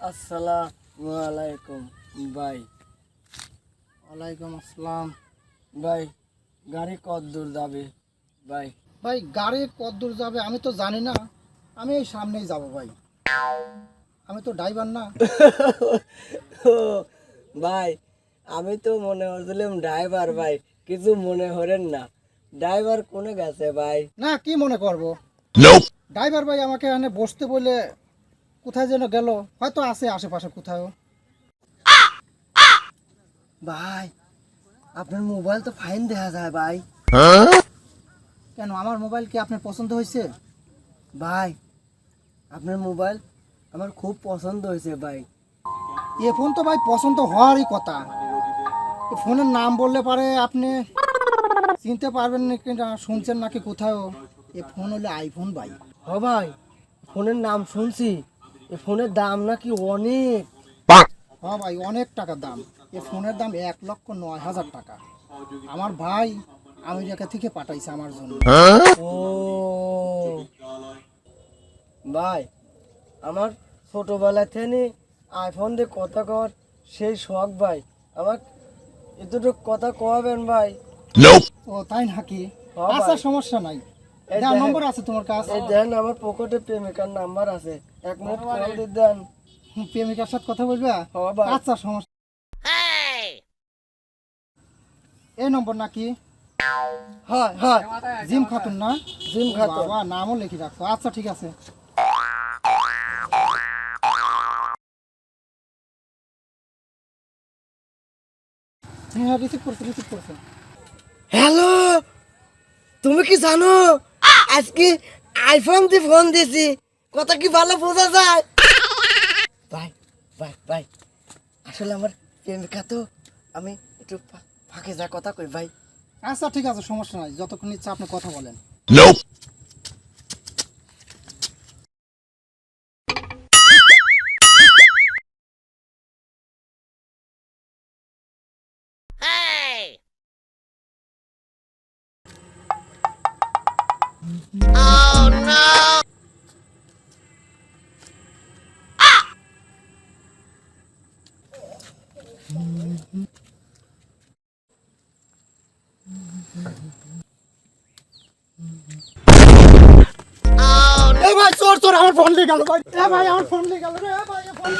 আসসালামু আলাইকুম ভাই। ওয়ালাইকুম আসসালাম ভাই। গাড়ি কত দূর যাবে ভাই? ভাই গাড়ি কত দূর যাবে আমি তো জানি না। আমি এই সামনেই যাব ভাই। আমি তো ড্রাইভার না। ভাই আমি তো মনে করছিলাম ড্রাইভার ভাই কিছু মনে করেন না। ড্রাইভার কোনে গেছে ভাই? না কি মনে করব? ড্রাইভার ভাই আমাকে এখানে বসতে বলে কোথায় যেন গেল। হয়তো আছে আশেপাশে কোথাও। ভাই আপনার মোবাইল তো ফাইন দেখা যায় ভাই। কেন আমার মোবাইল কি আপনার পছন্দ হয়েছে? ভাই আপনার মোবাইল আমার খুব পছন্দ হয়েছে ভাই। এ ফোন তো ভাই পছন্দ হওয়ারই কথা। ফোনের নাম বললে পারে আপনি। চিনতে পারবেন না শুনছেন নাকি কোথাও এ ফোন হলে আইফোন ভাই। হ ভাই ফোনের নাম শুনছি। এ ফোনের দাম নাকি অনেক। হ্যাঁ ভাই অনেক টাকা দাম। এ ফোনের দাম এক লক্ষ নয় হাজার টাকা। আমার ভাই আমেরিকা থেকে পাঠাইছে আমার জন্য। ও। ভাই আমার ছোটবেলা থেকে আইফোন দিয়ে কথা কর সেই শখ ভাই। আমার কথা কবেন ভাই? ও তাই নাকি? আচ্ছা সমস্যা নাই। এই দেওয়ার নম্বর আছে তোমার কাছে। এই দেন আমার পকেটে প্রেমিকার নাম্বার আছে। এক মিনিট কল দিয়ে দেন। প্রেমিকার সাথে কথা বলবে? আচ্ছা সমস্যা এই নম্বর নাকি? হয় হয়। জিম খাতুন না? জিম খাতুন। নামও লিখে রাখো। আচ্ছা ঠিক আছে। হ্যাঁ রিসিভ করছে রিসিভ করছে। হ্যালো তুমি কি জানো? আজকে আইফোন দিয়ে ফোন দিয়েছি। কথা কি ভালো বোঝা যায়? ভাই ভাই ভাই আসলে আমার প্রেমিকা তো আমি একটু ফাঁকে যা কথা কই ভাই। আচ্ছা ঠিক আছে সমস্যা নাই। যতক্ষণ ইচ্ছা আপনি কথা বলেন। ভাই, চোর চোর, আমার ফোন নিয়ে গেল, ভাই। এ ভাই, আমার ফোন নিয়ে গেল রে ভাই ফোন